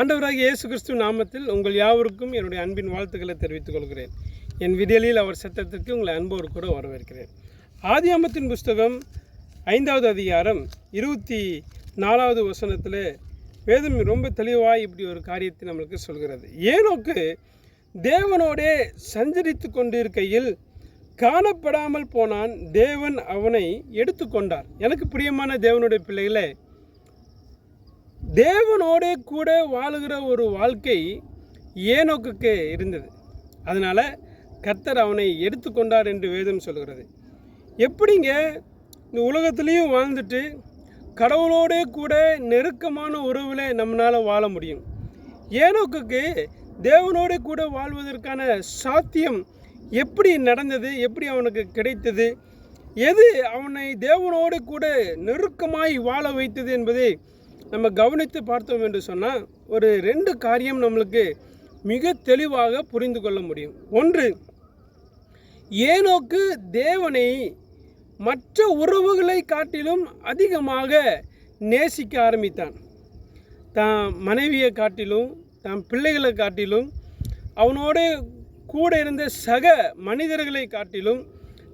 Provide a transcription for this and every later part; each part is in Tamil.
ஆண்டவராகிய இயேசு கிறிஸ்து நாமத்தில் உங்கள் யாவருக்கும் என்னுடைய அன்பின் வாழ்த்துக்களை தெரிவித்துக் கொள்கிறேன். என் விடியலில் அவர் சத்தத்திற்கு உங்களை அன்போடு கூட வரவேற்கிறேன். ஆதியாமத்தின் புஸ்தகம் ஐந்தாவது அதிகாரம் இருபத்தி நாலாவது வசனத்தில் வேதம் ரொம்ப தெளிவாக இப்படி ஒரு காரியத்தை நம்மளுக்கு சொல்கிறது. ஏனோக்கு தேவனோடே சஞ்சரித்து கொண்டிருக்கையில் காணப்படாமல் போனான் தேவன் அவனை எடுத்துக்கொண்டார். எனக்கு பிரியமான தேவனுடைய பிள்ளைகளை தேவனோடே கூட வாழுகிற ஒரு வாழ்க்கை ஏனோக்குக்கு இருந்தது. அதனால் கர்த்தர் அவனை எடுத்துக்கொண்டார் என்று வேதம் சொல்கிறது. எப்படிங்க இந்த உலகத்துலேயும் வாழ்ந்துட்டு கடவுளோடே கூட நெருக்கமான உறவில் நம்மளால் வாழ முடியும்? ஏனோக்குக்கு தேவனோட கூட வாழ்வதற்கான சாத்தியம் எப்படி நடந்தது? எப்படி அவனுக்கு கிடைத்தது? எது அவனை தேவனோடு கூட நெருக்கமாய் வாழ வைத்தது என்பதை நம்ம கவனித்து பார்த்தோம் என்று சொன்னால் ஒரு ரெண்டு காரியம் நம்மளுக்கு மிக தெளிவாக புரிந்து கொள்ள முடியும். ஒன்று ஏனோக்கு தேவனை மற்ற உறவுகளை காட்டிலும் அதிகமாக நேசிக்க ஆரம்பித்தான். தான் மனைவியை காட்டிலும் தான் பிள்ளைகளை காட்டிலும் அவனோட கூட இருந்த சக மனிதர்களை காட்டிலும்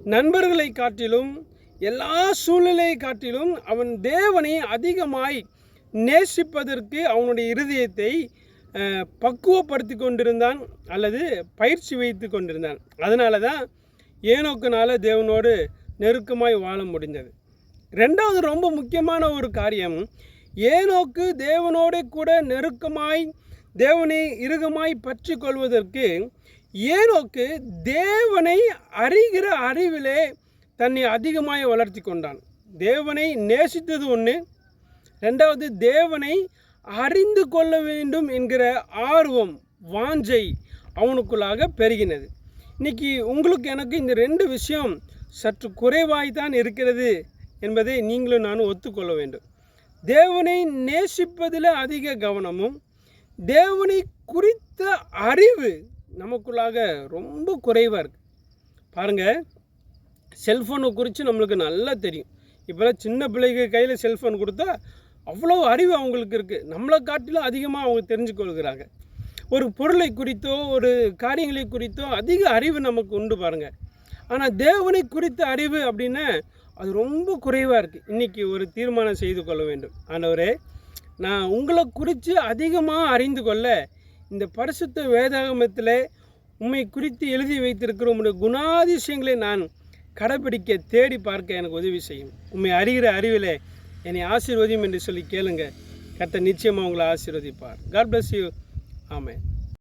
நண்பர்களை காட்டிலும் எல்லா சூழ்நிலையை காட்டிலும் அவன் தேவனை அதிகமாய் நேசிப்பதற்கு அவனுடைய இருதயத்தை பக்குவப்படுத்தி கொண்டிருந்தான் அல்லது பயிற்சி வைத்து கொண்டிருந்தான். அதனால தான் ஏனோக்குனால தேவனோடு நெருக்கமாய் வாழ முடிந்தது. ரெண்டாவது ரொம்ப முக்கியமான ஒரு காரியம் ஏனோக்கு தேவனோட கூட நெருக்கமாய் தேவனை இறுகமாய் பற்றி கொள்வதற்கு ஏனோக்கு தேவனை அறிகிற அறிவிலே தன்னை அதிகமாய் வளர்த்தி கொண்டான். தேவனை நேசித்தது ஒன்று ரெண்டாவது தேவனை அறிந்து கொள்ள வேண்டும் என்கிற ஆர்வம் வாஞ்சை அவனுக்குள்ளாக பெருகினது. இன்னைக்கு உங்களுக்கு எனக்கு இந்த ரெண்டு விஷயம் சற்று குறைவாய்த்தான் இருக்கிறது என்பதை நீங்களும் நானும் ஒத்துக்கொள்ள வேண்டும். தேவனை நேசிப்பதில் அதிக கவனமும் தேவனை குறித்த அறிவு நமக்குள்ளாக ரொம்ப குறைவாக இருக்கு. பாருங்கள் செல்ஃபோனை குறித்து நம்மளுக்கு நல்லா தெரியும். இப்போலாம் சின்ன பிள்ளைகள் கையில் செல்ஃபோன் கொடுத்தா அவ்வளோ அறிவு அவங்களுக்கு இருக்குது நம்மளை காட்டிலும் அதிகமாக அவங்க தெரிஞ்சு கொள்கிறாங்க ஒரு பொருளை குறித்தோ ஒரு காரியங்களை குறித்தோ அதிக அறிவு நமக்கு உண்டு பாருங்கள் ஆனால் தேவனை குறித்த அறிவு அப்படின்னா அது ரொம்ப குறைவாக இருக்குது இன்றைக்கி ஒரு தீர்மானம் செய்து கொள்ள வேண்டும். ஆண்டவரே நான் உங்களை குறித்து அதிகமாக அறிந்து கொள்ள இந்த பரிசுத்த வேதாகமத்தில் உம்மை குறித்து எழுதி வைத்திருக்கிற உங்களுடைய குணாதிசயங்களை நான் கடைபிடிக்க தேடி பார்க்க எனக்கு உதவி செய்யும். உண்மை அறிகிற அறிவிலே என்னை ஆசீர்வதியும் என்று சொல்லி கேளுங்க. கர்த்தர் நிச்சயமாக உங்களை ஆசீர்வதிப்பார். காட் பிளஸ் யூ ஆமாம்